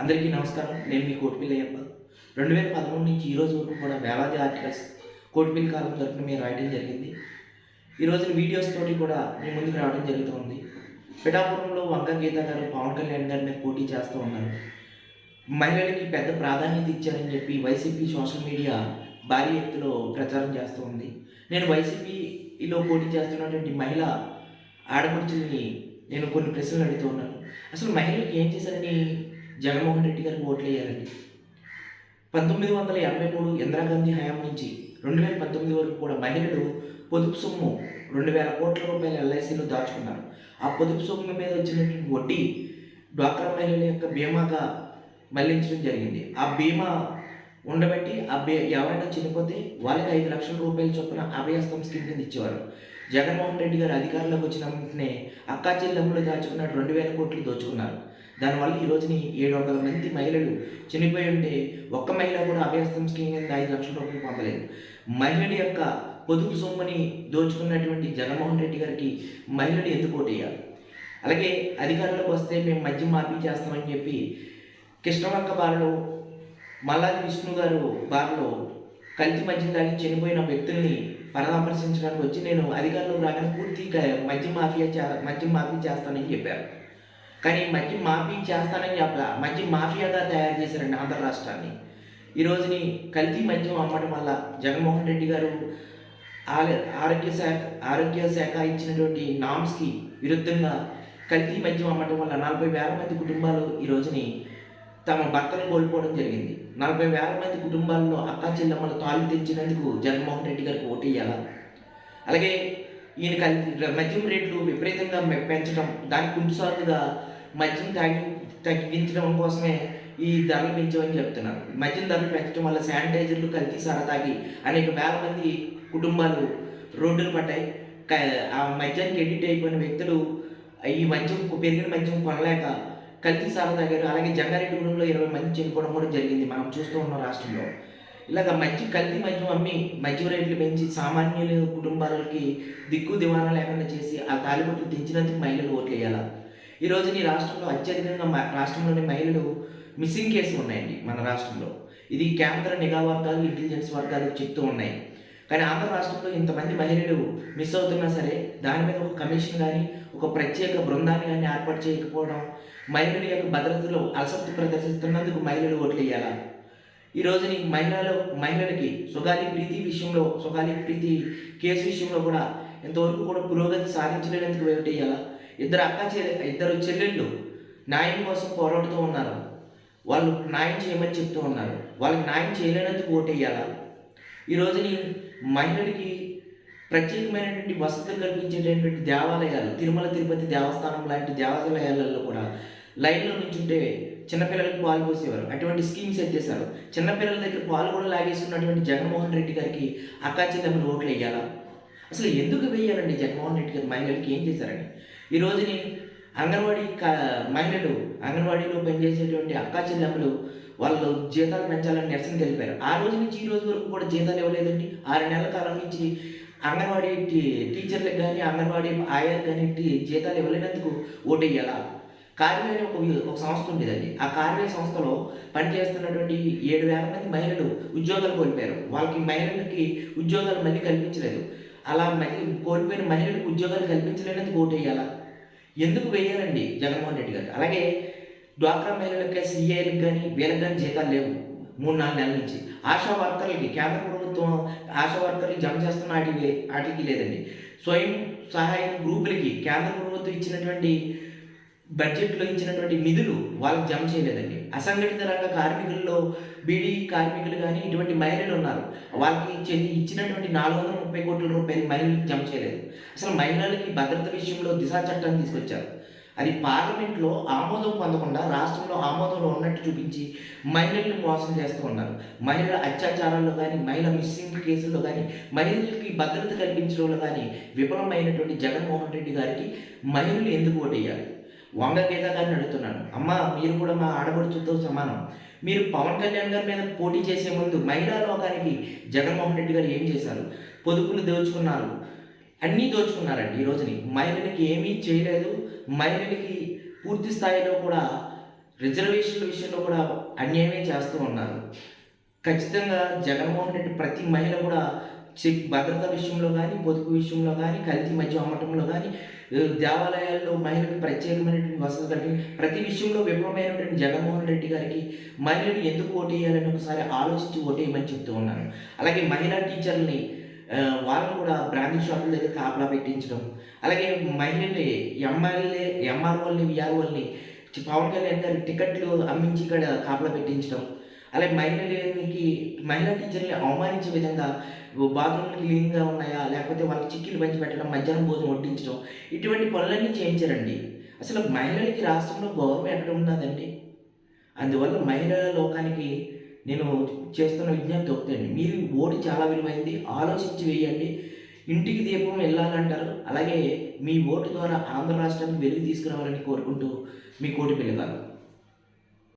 అందరికీ నమస్కారం. నేను మీ కోటిపిల్లయ్యప్ప. రెండు వేల పదమూడు నుంచి ఈ రోజు వరకు కూడా వేలాది ఆర్టికల్స్ కోటిపిల్లి కాలం తరఫున మీరు రాయడం జరిగింది. ఈ రోజున వీడియోస్ తోటి కూడా మీ ముందుకు రావడం జరుగుతుంది. పిఠాపురంలో వంక గీత గారు పవన్ కళ్యాణ్ గారి మీద పోటీ చేస్తూ ఉన్నారు. మహిళలకి పెద్ద ప్రాధాన్యత ఇచ్చారని చెప్పి వైసీపీ సోషల్ మీడియా భారీ ఎత్తులో ప్రచారం చేస్తూ ఉంది. నేను వైసీపీలో పోటీ చేస్తున్నటువంటి మహిళ ఆడపడుచుల్ని నేను కొన్ని ప్రశ్నలు అడుగుతూ ఉన్నాను. అసలు మహిళలకు ఏం చేశారని జగన్మోహన్ రెడ్డి గారికి ఓట్లు వేయాలండి. పంతొమ్మిది వందల ఎనభై మూడు ఇందిరాగాంధీ హయాం నుంచి రెండు వేల పంతొమ్మిది వరకు కూడా మహిళలు పొదుపు సొమ్ము రెండు వేల కోట్ల రూపాయల ఎల్ఐసిలో దాచుకున్నారు. ఆ పొదుపు సొమ్ము మీద వచ్చినటువంటి వడ్డీ డ్వాక్రా మహిళల యొక్క బీమాగా మళ్ళించడం జరిగింది. ఆ బీమా ఉండబట్టి ఆ బే ఎవరైనా చనిపోతే వాళ్ళకి ఐదు లక్షల రూపాయల చొప్పున అభయస్తం స్కీమ్ కింద ఇచ్చేవారు. జగన్మోహన్ రెడ్డి గారు అధికారంలోకి వచ్చిన వెంటనే అక్కా చెల్లెమ్మలు దాచుకున్న రెండు వేల కోట్లు దోచుకున్నారు. దానివల్ల ఈ రోజుని ఏడు వందల మంది మహిళలు చనిపోయి ఉంటే ఒక్క మహిళ కూడా అభ్యాసం స్కీమ్ కింద ఐదు లక్షల రూపాయలు పొందలేదు మహిళల యొక్క పొదుపు సొమ్ముని దోచుకున్నటువంటి జగన్మోహన్ రెడ్డి గారికి మహిళలు ఎందుకు ఓటేయాలి? అలాగే అధికారంలోకి వస్తే మేము మద్యం మాఫీ చేస్తామని చెప్పి కృష్ణవంక బారలో మల్లాది విష్ణు గారు బారలో కల్తీ మద్యం తాగి చనిపోయిన వ్యక్తుల్ని పరామర్శించడానికి వచ్చి నేను అధికారులు రాగానే పూర్తి మద్యం మాఫియా చే మద్యం మాఫీ చేస్తానని చెప్పారు. కానీ మద్యం మాఫీ చేస్తానని చెప్పలా మద్యం మాఫియాగా తయారు చేశారండి ఆంధ్ర రాష్ట్రాన్ని. ఈ రోజుని కల్తీ మద్యం అమ్మడం వల్ల జగన్మోహన్ రెడ్డి గారు ఆరోగ్య శాఖ ఆరోగ్య శాఖ ఇచ్చినటువంటి నామ్స్కి విరుద్ధంగా కల్తీ మద్యం అమ్మటం వల్ల నలభై వేల మంది కుటుంబాలు ఈ రోజుని తమ భర్తను కోల్పోవడం జరిగింది. నలభై వేల మంది కుటుంబాల్లో అక్కా చెల్లెమ్మలు తాళి తెచ్చినందుకు జగన్మోహన్ రెడ్డి గారికి ఓటేయాలా? అలాగే ఈయన కల్తీ మద్యం రేట్లు విపరీతంగా పెంచడం దానికి కుంటుసార్లుగా మద్యం తాగి తగ్గించడం కోసమే ఈ ధరలు పెంచమని చెప్తున్నారు. మద్యం ధరలు పెంచడం వల్ల శానిటైజర్లు కల్తీ సారా తాగి అనేక వేల మంది కుటుంబాలు రోడ్డులు పడ్డాయి ఆ మద్యానికి ఎడిట్ అయిపోయిన వ్యక్తులు ఈ మద్యం పెరిగిన మద్యం కొనలేక కల్తీ సాగు తగ్గారు అలాగే జంగారెడ్డిగూడెంలో ఇరవై మంది చనిపోవడం కూడా జరిగింది. మనం చూస్తూ ఉన్నాం రాష్ట్రంలో. ఇలాగ మంచి కల్తీ మద్యం అమ్మి మద్యం రేట్లు పెంచి సామాన్యుల కుటుంబాలకి దిక్కు దివాణా లేకుండా చేసి ఆ తాలిబొట్లు దించినందుకు మహిళలు ఓట్లు వేయాలా ఈ ఈ రాష్ట్రంలో అత్యధికంగా రాష్ట్రంలోని మహిళలు మిస్సింగ్ కేసులు ఉన్నాయండి మన రాష్ట్రంలో. ఇది కేంద్ర నిఘా వర్గాలు ఇంటెలిజెన్స్ వర్గాలు చెప్తూ ఉన్నాయి. కానీ ఆంధ్ర రాష్ట్రంలో ఇంతమంది మహిళలు మిస్ అవుతున్నా సరే దాని మీద ఒక కమిషన్ కానీ ఒక ప్రత్యేక బృందాన్ని కానీ ఏర్పాటు చేయకపోవడం మహిళల యొక్క భద్రతలో అలసత్తి ప్రదర్శిస్తున్నందుకు మహిళలు ఓట్లు వేయాలా ఈ రోజుని మహిళలు మహిళలకి సుగాలి ప్రీతి విషయంలో సుగాలి ప్రీతి కేసు విషయంలో కూడా ఇంతవరకు కూడా పురోగతి సాధించలేనందుకు ఓటు ఇద్దరు అక్క చెల్లె ఇద్దరు చెల్లెళ్ళు న్యాయం కోసం పోరాడుతూ ఉన్నారు. వాళ్ళు న్యాయం చేయమని చెప్తూ ఉన్నారు. వాళ్ళకి న్యాయం చేయలేనందుకు ఓటేయాలా? వేయాలా ఈ రోజుని మహిళలకి ప్రత్యేకమైనటువంటి వసతులు కల్పించేటటువంటి దేవాలయాలు తిరుమల తిరుపతి దేవస్థానం లాంటి దేవాలయాలలో కూడా లైన్లో నుంచుంటే చిన్నపిల్లలకు పాలు పోసేవారు. అటువంటి స్కీమ్స్ ఎత్తేసారు చిన్నపిల్లల దగ్గర పాలు కూడా లాగేసుకున్నటువంటి జగన్మోహన్ రెడ్డి గారికి అక్కా చెల్లెమ్మలు ఓట్లు వేయాలా? అసలు ఎందుకు వేయాలండి జగన్మోహన్ రెడ్డి గారు? మహిళలకి ఏం చేశారని. ఈ రోజుని అంగన్వాడీ కా- మహిళలు అంగన్వాడీలో పనిచేసేటువంటి అక్కా చెల్లెమ్మలు వాళ్ళు జీతాలు పెంచాలని నిరసన తెలిపారు ఆ రోజు నుంచి ఈ రోజు వరకు కూడా జీతాలు ఇవ్వలేదండి. ఆరు నెలల కాలం నుంచి అంగన్వాడీ టీచర్లకు కానీ అంగన్వాడీ ఆయాలు కానీ జీతాలు ఇవ్వలేనందుకు ఓటేయాలా కార్వే అనే ఒక ఒక సంస్థ ఉండేదండి. ఆ కార్వే సంస్థలో పనిచేస్తున్నటువంటి ఏడు వేల మంది మహిళలు ఉద్యోగాలు కోల్పోయారు. వాళ్ళకి మహిళలకి ఉద్యోగాలు మళ్ళీ కల్పించలేదు. అలా మళ్ళీ కోల్పోయిన మహిళలకు ఉద్యోగాలు కల్పించలేనందుకు ఓటేయాలా ఎందుకు వేయాలండి జగన్మోహన్ రెడ్డి గారు? అలాగే డ్వాక్రా మహిళలకి సీఏలకు కానీ వీళ్ళకి కానీ జీతాలు లేవు. మూడు నాలుగు నెలల నుంచి. ఆశా వర్కర్లకి కేంద్ర ప్రభుత్వం ఆశా వర్కర్లు జమ చేస్తున్న వాటికి వాటికి లేదండి. స్వయం సహాయ గ్రూపులకి కేంద్ర ప్రభుత్వం ఇచ్చినటువంటి బడ్జెట్లో ఇచ్చినటువంటి నిధులు వాళ్ళకి జమ చేయలేదండి. అసంఘటిత రంగ కార్మికుల్లో బీడీ కార్మికులు కానీ ఇటువంటి మహిళలు ఉన్నారు. వాళ్ళకి ఇచ్చేది ఇచ్చినటువంటి నాలుగు వందల ముప్పై కోట్ల రూపాయలు మహిళలకు జమ చేయలేదు. అసలు మహిళలకి భద్రత విషయంలో దిశా చట్టాన్ని తీసుకొచ్చారు. అది పార్లమెంట్లో ఆమోదం పొందకుండా రాష్ట్రంలో ఆమోదంలో ఉన్నట్టు చూపించి మహిళల్ని మోసం చేస్తూ ఉన్నారు. మహిళల అత్యాచారాల్లో కానీ మహిళ మిస్సింగ్ కేసుల్లో కానీ మహిళలకి భద్రత కల్పించడంలో కానీ విఫలమైనటువంటి జగన్మోహన్ రెడ్డి గారికి మహిళలు ఎందుకు ఓటేయాలి? వంగ గీత గారిని అడుగుతున్నాను. అమ్మ మీరు కూడా మా ఆడబడుచుతో సమానం. మీరు పవన్ కళ్యాణ్ గారి మీద పోటీ చేసే ముందు మహిళా లోకానికి జగన్మోహన్ రెడ్డి గారు ఏం చేశారు? పొదుపులు దోచుకున్నారు. అన్నీ దోచుకున్నారండి ఈ రోజుని. మహిళలకి ఏమీ చేయలేదు. మహిళలకి పూర్తి స్థాయిలో కూడా రిజర్వేషన్ల విషయంలో కూడా అన్యాయమే చేస్తూ ఉన్నారు. ఖచ్చితంగా జగన్మోహన్ రెడ్డి ప్రతి మహిళ కూడా చెక్ భద్రత విషయంలో కానీ పొదుపు విషయంలో కానీ కల్తీ మధ్య అమ్మటంలో కానీ దేవాలయాల్లో మహిళలకు ప్రత్యేకమైనటువంటి వసతులు కలిగి ప్రతి విషయంలో విఫలమైనటువంటి జగన్మోహన్ రెడ్డి గారికి మహిళలు ఎందుకు ఓటేయాలని ఒకసారి ఆలోచించి ఓటేయమని చెప్తూ ఉన్నాను అలాగే మహిళా టీచర్ని వాళ్ళని కూడా బ్రాండీ షాపుల దగ్గర కాపలా పెట్టించడం. అలాగే మహిళల్ని ఎమ్మెల్యే ఎంఆర్ఓల్ని విఆర్ఓల్ని పవన్ కళ్యాణ్ గారి టికెట్లు అమ్మించి ఇక్కడ కాపలా పెట్టించడం. అలాగే మహిళలకి మహిళా టీచర్ని అవమానించే విధంగా బాత్రూమ్లు క్లీన్గా ఉన్నాయా? లేకపోతే వాళ్ళకి చిక్కీలు పంచి పెట్టడం మధ్యాహ్నం భోజనం వడ్డించడం ఇటువంటి పనులన్నీ చేయించారండి. అసలు మహిళలకి రాష్ట్రంలో గౌరవం ఎక్కడ ఉన్నదండి అందువల్ల మహిళల లోకానికి నేను చేస్తున్న విజ్ఞప్తి ఒకటండి. మీరు ఓటు చాలా విలువైంది ఆలోచించి వేయండి. ఇంటికి దీపం వెళ్ళాలంటారు అలాగే మీ ఓటు ద్వారా ఆంధ్ర రాష్ట్రానికి వెలుగు తీసుకురావాలని కోరుకుంటూ మీ కోటి పిల్లగారు